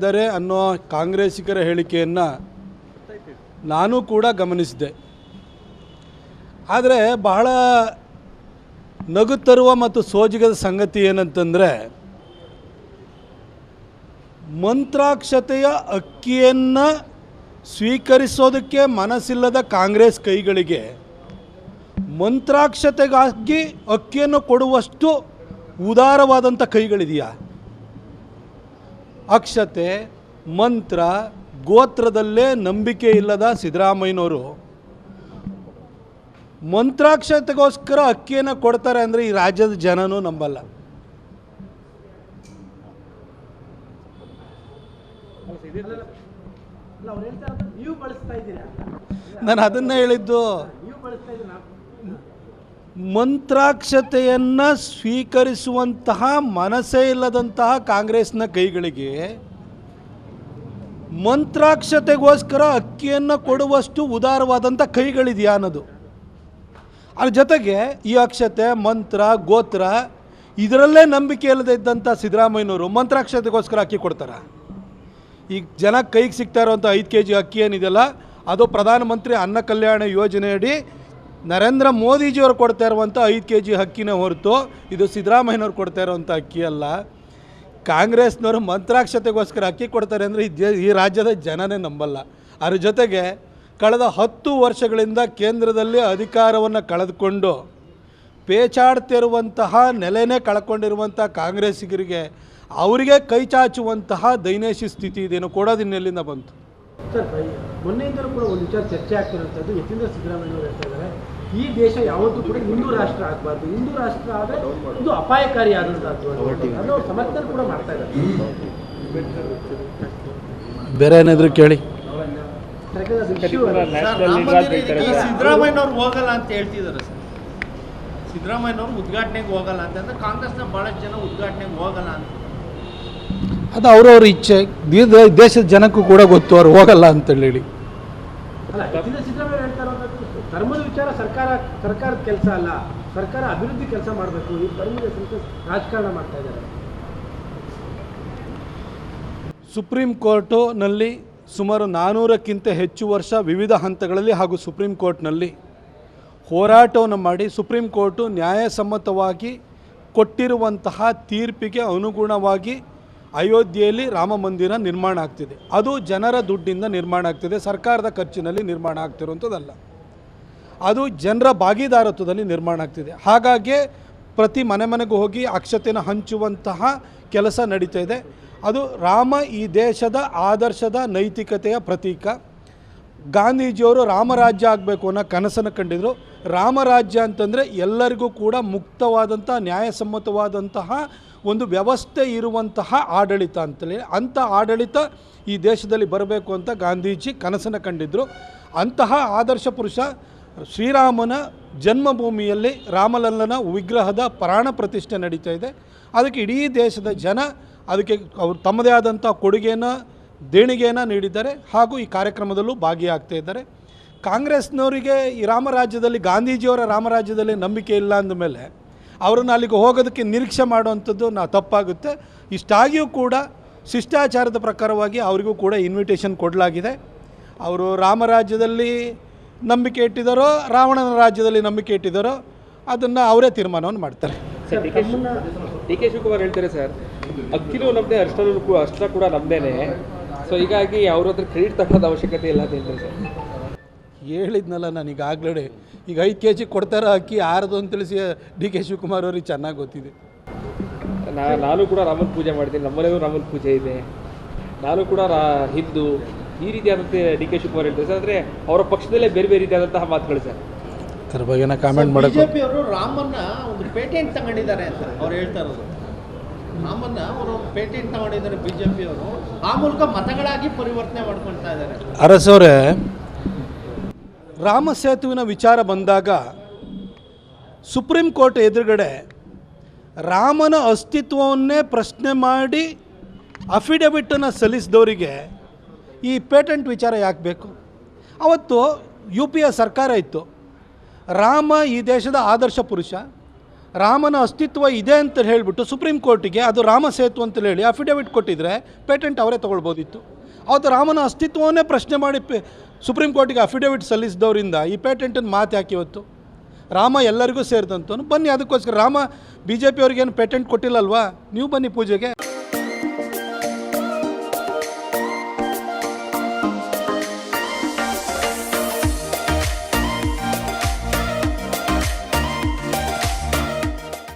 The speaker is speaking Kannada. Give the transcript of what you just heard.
ಇದ್ದಾರೆ ಅನ್ನೋ ಕಾಂಗ್ರೆಸ್ಸಿಗರ ಹೇಳಿಕೆಯನ್ನು ನಾನು ಕೂಡ ಗಮನಿಸಿದೆ. ಆದರೆ ಬಹಳ ನಗು ತರುವ ಮತ್ತು ಸೋಜಿಗದ ಸಂಗತಿ ಏನಂತಂದರೆ, ಮಂತ್ರಾಕ್ಷತೆಯ ಅಕ್ಕಿಯನ್ನು ಸ್ವೀಕರಿಸೋದಕ್ಕೆ ಮನಸ್ಸಿಲ್ಲದ ಕಾಂಗ್ರೆಸ್ ಕೈಗಳಿಗೆ ಮಂತ್ರಾಕ್ಷತೆಗಾಗಿ ಅಕ್ಕಿಯನ್ನು ಕೊಡುವಷ್ಟು ಉದಾರವಾದಂಥ ಕೈಗಳಿದೆಯಾ? ಅಕ್ಷತೆ ಮಂತ್ರ ಗೋತ್ರದಲ್ಲೇ ನಂಬಿಕೆ ಇಲ್ಲದ ಸಿದ್ದರಾಮಯ್ಯನವರು ಮಂತ್ರಾಕ್ಷತೆಗೋಸ್ಕರ ಅಕ್ಕಿಯನ್ನು ಕೊಡ್ತಾರೆ ಅಂದರೆ ಈ ರಾಜ್ಯದ ಜನನೂ ನಂಬಲ್ಲ. ನಾನು ಅದನ್ನೇ ಹೇಳಿದ್ದು. ಮಂತ್ರಾಕ್ಷತೆಯನ್ನು ಸ್ವೀಕರಿಸುವಂತಹ ಮನಸ್ಸೇ ಇಲ್ಲದಂತಹ ಕಾಂಗ್ರೆಸ್ನ ಕೈಗಳಿಗೆ ಮಂತ್ರಾಕ್ಷತೆಗೋಸ್ಕರ ಅಕ್ಕಿಯನ್ನು ಕೊಡುವಷ್ಟು ಉದಾರವಾದಂಥ ಕೈಗಳಿದೆಯಾ ಅನ್ನೋದು. ಅದ್ರ ಜೊತೆಗೆ ಈ ಅಕ್ಷತೆ, ಮಂತ್ರ, ಗೋತ್ರ ಇದರಲ್ಲೇ ನಂಬಿಕೆ ಇಲ್ಲದೆ ಇದ್ದಂಥ ಸಿದ್ದರಾಮಯ್ಯನವರು ಮಂತ್ರಾಕ್ಷತೆಗೋಸ್ಕರ ಅಕ್ಕಿ ಕೊಡ್ತಾರೆ. ಈಗ ಜನ ಕೈಗೆ ಸಿಗ್ತಾ ಇರೋವಂಥ ಐದು ಕೆ ಜಿ ಅಕ್ಕಿ ಏನಿದೆಯಲ್ಲ, ಅದು ಪ್ರಧಾನಮಂತ್ರಿ ಅನ್ನ ಕಲ್ಯಾಣ ಯೋಜನೆಯಡಿ ನರೇಂದ್ರ ಮೋದಿಜಿಯವರು ಕೊಡ್ತಾ ಇರುವಂಥ ಐದು ಕೆ ಜಿ ಹಕ್ಕಿನ ಹೊರತು ಇದು ಸಿದ್ದರಾಮಯ್ಯನವ್ರು ಕೊಡ್ತಾ ಇರುವಂಥ ಅಕ್ಕಿ ಅಲ್ಲ. ಕಾಂಗ್ರೆಸ್ನವರು ಮಂತ್ರಾಕ್ಷತೆಗೋಸ್ಕರ ಅಕ್ಕಿ ಕೊಡ್ತಾರೆ ಅಂದರೆ ಈ ರಾಜ್ಯದ ಜನನೇ ನಂಬಲ್ಲ. ಅದ್ರ ಜೊತೆಗೆ ಕಳೆದ ಹತ್ತು ವರ್ಷಗಳಿಂದ ಕೇಂದ್ರದಲ್ಲಿ ಅಧಿಕಾರವನ್ನು ಕಳೆದುಕೊಂಡು ಪೇಚಾಡ್ತಿರುವಂತಹ ನೆಲೆನೇ ಕಳ್ಕೊಂಡಿರುವಂಥ ಕಾಂಗ್ರೆಸ್ಸಿಗರಿಗೆ ಅವರಿಗೆ ಕೈ ಚಾಚುವಂತಹ ದೈನೇಶಿ ಸ್ಥಿತಿ ಇದೇನು ಕೊಡೋದಿನ್ನೆಲ್ಲಿಂದ ಬಂತು? ಸರ್ ಮೊನ್ನೆಯಿಂದಲೂ ಕೂಡ ಒಂದು ವಿಚಾರ ಚರ್ಚೆ ಆಗ್ತಿರುವಂಥದ್ದು ಯತೀಂದ್ರ ಸಿದ್ದರಾಮಯ್ಯವರು ಹೇಳ್ತಾ ಇದ್ದಾರೆ. ಈ ದೇಶ ಯಾವತ್ತೂ ಕೂಡ ಹಿಂದೂ ರಾಷ್ಟ್ರ ಆಗಬಾರ್ದು. ಹಿಂದೂ ರಾಷ್ಟ್ರ ಆದರೆ ಇದು ಅಪಾಯಕಾರಿ ಆದಂತಹದ್ದು ಅನ್ನೋ ಸಮರ್ಥನೆ ಕೂಡ ಮಾಡ್ತಾ ಇದ್ದಾರೆ. ಬೇರೆ ಏನಾದರೂ ಕೇಳಿ. ಸಿದ್ದರಾಮಯ್ಯನವ್ರು ಹೋಗಲ್ಲ ಅಂತ ಹೇಳ್ತಿದ್ದಾರೆ ಸರ್. ಸಿದ್ದರಾಮಯ್ಯನವ್ರು ಉದ್ಘಾಟನೆಗೆ ಹೋಗಲ್ಲ ಅಂತಂದ್ರೆ ಕಾಂಗ್ರೆಸ್ನ ಭಾಳಷ್ಟು ಜನ ಉದ್ಘಾಟನೆಗೆ ಹೋಗಲ್ಲ ಅಂತ. ಅದು ಅವ್ರವ್ರ ಇಚ್ಛೆ. ದೇಶದ ಜನಕ್ಕೂ ಕೂಡ ಗೊತ್ತು ಅವ್ರು ಹೋಗಲ್ಲ ಅಂತೇಳಿ ಧರ್ಮದ ವಿಚಾರ ಸರ್ಕಾರ, ಸರ್ಕಾರದ ಕೆಲಸ ಅಲ್ಲ, ಸರ್ಕಾರ ಅಭಿವೃದ್ಧಿ ಕೆಲಸ ಮಾಡಬೇಕು, ಈ ಧರ್ಮದ ರಾಜಕಾರಣ ಮಾಡ್ತಾ ಇದ್ದಾರೆ. ಸುಪ್ರೀಂ ಕೋರ್ಟುನಲ್ಲಿ ಸುಮಾರು ನಾನ್ನೂರಕ್ಕಿಂತ ಹೆಚ್ಚು ವರ್ಷ ವಿವಿಧ ಹಂತಗಳಲ್ಲಿ ಹಾಗೂ ಸುಪ್ರೀಂ ಕೋರ್ಟ್ನಲ್ಲಿ ಹೋರಾಟವನ್ನು ಮಾಡಿ ಸುಪ್ರೀಂ ಕೋರ್ಟು ನ್ಯಾಯಸಮ್ಮತವಾಗಿ ಕೊಟ್ಟಿರುವಂತಹ ತೀರ್ಪಿಗೆ ಅನುಗುಣವಾಗಿ ಅಯೋಧ್ಯೆಯಲ್ಲಿ ರಾಮ ಮಂದಿರ ನಿರ್ಮಾಣ ಆಗ್ತಿದೆ. ಅದು ಜನರ ದುಡ್ಡಿಂದ ನಿರ್ಮಾಣ ಆಗ್ತಿದೆ, ಸರ್ಕಾರದ ಖರ್ಚಿನಲ್ಲಿ ನಿರ್ಮಾಣ ಆಗ್ತಿರುವಂಥದ್ದಲ್ಲ. ಅದು ಜನರ ಭಾಗಿದಾರತ್ವದಲ್ಲಿ ನಿರ್ಮಾಣ ಆಗ್ತಿದೆ. ಹಾಗಾಗಿ ಪ್ರತಿ ಮನೆ ಮನೆಗೂ ಹೋಗಿ ಅಕ್ಷತೆನ ಹಂಚುವಂತಹ ಕೆಲಸ ನಡೀತಾ ಇದೆ. ಅದು ರಾಮ ಈ ದೇಶದ ಆದರ್ಶದ ನೈತಿಕತೆಯ ಪ್ರತೀಕ. ಗಾಂಧೀಜಿಯವರು ರಾಮರಾಜ್ಯ ಆಗಬೇಕು ಅನ್ನೋ ಕನಸನ್ನು ಕಂಡಿದ್ರು. ರಾಮರಾಜ್ಯ ಅಂತಂದರೆ ಎಲ್ಲರಿಗೂ ಕೂಡ ಮುಕ್ತವಾದಂಥ, ನ್ಯಾಯಸಮ್ಮತವಾದಂತಹ ಒಂದು ವ್ಯವಸ್ಥೆ ಇರುವಂತಹ ಆಡಳಿತ ಅಂತೇಳಿ ಅಂಥ ಆಡಳಿತ ಈ ದೇಶದಲ್ಲಿ ಬರಬೇಕು ಅಂತ ಗಾಂಧೀಜಿ ಕನಸನ್ನು ಕಂಡಿದ್ದರು ಅಂತಹ ಆದರ್ಶ ಪುರುಷ ಶ್ರೀರಾಮನ ಜನ್ಮಭೂಮಿಯಲ್ಲಿ ರಾಮಲಲ್ಲನ ವಿಗ್ರಹದ ಪ್ರಾಣ ಪ್ರತಿಷ್ಠೆ ನಡೀತಾ ಇದೆ. ಅದಕ್ಕೆ ಇಡೀ ದೇಶದ ಜನ ಅದಕ್ಕೆ ಅವರು ತಮ್ಮದೇ ಆದಂಥ ಕೊಡುಗೆಯನ್ನು ದೇಣಿಗೆಯನ್ನು ನೀಡಿದ್ದಾರೆ ಹಾಗೂ ಈ ಕಾರ್ಯಕ್ರಮದಲ್ಲೂ ಭಾಗಿಯಾಗ್ತಾ ಇದ್ದಾರೆ. ಕಾಂಗ್ರೆಸ್ನವರಿಗೆ ಈ ರಾಮರಾಜ್ಯದಲ್ಲಿ ಗಾಂಧೀಜಿಯವರ ರಾಮರಾಜ್ಯದಲ್ಲಿ ನಂಬಿಕೆ ಇಲ್ಲ ಅಂದಮೇಲೆ ಅವರನ್ನು ಅಲ್ಲಿಗೆ ಹೋಗೋದಕ್ಕೆ ನಿರೀಕ್ಷೆ ಮಾಡುವಂಥದ್ದು ನಾ ತಪ್ಪಾಗುತ್ತೆ. ಇಷ್ಟಾಗಿಯೂ ಕೂಡ ಶಿಷ್ಟಾಚಾರದ ಪ್ರಕಾರವಾಗಿ ಅವರಿಗೂ ಕೂಡ ಇನ್ವಿಟೇಷನ್ ಕೊಡಲಾಗಿದೆ. ಅವರು ರಾಮರಾಜ್ಯದಲ್ಲಿ ನಂಬಿಕೆ ಇಟ್ಟಿದ್ದಾರೋ ರಾವಣನ ರಾಜ್ಯದಲ್ಲಿ ನಂಬಿಕೆ ಇಟ್ಟಿದ್ದಾರೋ ಅದನ್ನು ಅವರೇ ತೀರ್ಮಾನವನ್ನು ಮಾಡ್ತಾರೆ. Sir D K D K Shivakumar ಹೇಳ್ತಾರೆ ಸರ್ ಅಕ್ಕಿನೂ ನಮ್ಮದೇ ಅಷ್ಟರಲ್ಲೂ ಕೂಡ ಅಷ್ಟ ಕೂಡ ನಮ್ಮದೇನೆ ಸೊ ಹೀಗಾಗಿ ಅವ್ರ ಹತ್ರ ಕ್ರೆಡಿಟ್ ತಗೊಳ್ಳೋದು ಅವಶ್ಯಕತೆ ಇಲ್ಲ ಅಂತ ಹೇಳ್ತಾರೆ ಸರ್. ಹೇಳಿದ್ನಲ್ಲ ನಾನು ಈಗಾಗಲೇ. ಈಗ ಐದು ಕೆ ಜಿ ಕೊಡ್ತಾರ ಅಕ್ಕಿ ಆರದು ಅಂತ ತಿಳಿಸಿ ಡಿ ಕೆ ಶಿವಕುಮಾರ್ ಅವ್ರಿಗೆ ಚೆನ್ನಾಗಿ ಗೊತ್ತಿದೆ. ನಾ ನಾನು ಕೂಡ ರಾಮನ ಪೂಜೆ ಮಾಡ್ತೀನಿ ನಮ್ಮಲ್ಲೂ ರಾಮನ ಪೂಜೆ ಇದೆ. ನಾನು ಕೂಡ ರಾ ಹಿಂದೂ. ಈ ರೀತಿಯಾದಂತೆ ಡಿ ಕೆ ಶಿವಕುಮಾರ್ ಹೇಳ್ತಾರೆ ಸರ್. ಅಂದರೆ ಅವರ ಪಕ್ಷದಲ್ಲೇ ಬೇರೆ ಬೇರೆ ರೀತಿಯಾದಂತಹ ಮಾತುಗಳು ಸರ್. ಅದ್ರ ಬಗ್ಗೆ ಕಾಮೆಂಟ್ ಮಾಡೋದು ಬಿಜೆಪಿ ಅವರು ರಾಮನ್ನ ಒಂದು ಪೇಟೆಂಟ್ ತಗೊಂಡಿದ್ದಾರೆ ಅಂತ ಅವ್ರು ಹೇಳ್ತಾ ಇರೋದು. ರಾಮನ್ನ ಅವರು ಪೇಟೆಂಟ್ ತಗೊಂಡಿದ್ದಾರೆ ಬಿಜೆಪಿ ಅವರು ಆ ಮೂಲಕ ಮತಗಳಾಗಿ ಪರಿವರ್ತನೆ ಮಾಡ್ಕೊಳ್ತಾ ಇದ್ದಾರೆ. ಅರಸವ್ರೆ ರಾಮ ಸೇತುವಿನ ವಿಚಾರ ಬಂದಾಗ ಸುಪ್ರೀಂ ಕೋರ್ಟ್ ಎದುರುಗಡೆ ರಾಮನ ಅಸ್ತಿತ್ವವನ್ನೇ ಪ್ರಶ್ನೆ ಮಾಡಿ ಅಫಿಡವಿಟನ್ನು ಸಲ್ಲಿಸಿದವರಿಗೆ ಈ ಪೇಟೆಂಟ್ ವಿಚಾರ ಯಾಕೆ ಬೇಕು? ಅವತ್ತು ಯು ಪಿ ಎ ಸರ್ಕಾರ ಇತ್ತು. ರಾಮ ಈ ದೇಶದ ಆದರ್ಶ ಪುರುಷ. ರಾಮನ ಅಸ್ತಿತ್ವ ಇದೆ ಅಂತ ಹೇಳಿಬಿಟ್ಟು ಸುಪ್ರೀಂ ಕೋರ್ಟಿಗೆ ಅದು ರಾಮ ಸೇತು ಅಂತ ಹೇಳಿ ಅಫಿಡೆವಿಟ್ ಕೊಟ್ಟಿದ್ರೆ ಪೇಟೆಂಟ್ ಅವರೇ ತೊಗೊಳ್ಬೋದಿತ್ತು. ಅವತ್ತು ರಾಮನ ಅಸ್ತಿತ್ವವನ್ನೇ ಪ್ರಶ್ನೆ ಮಾಡಿ ಸುಪ್ರೀಂ ಕೋರ್ಟಿಗೆ ಅಫಿಡವಿಟ್ ಸಲ್ಲಿಸಿದವರಿಂದ ಈ ಪೇಟೆಂಟನ್ನು ಮಾತು ಯಾಕೆ ಇವತ್ತು. ರಾಮ ಎಲ್ಲರಿಗೂ ಸೇರಿದಂತ ಬನ್ನಿ ಅದಕ್ಕೋಸ್ಕರ ರಾಮ, ಬಿ ಜೆ ಪಿಯವ್ರಿಗೇನು ಪೇಟೆಂಟ್ ಕೊಟ್ಟಿಲ್ಲಲ್ವಾ? ನೀವು ಬನ್ನಿ ಪೂಜೆಗೆ.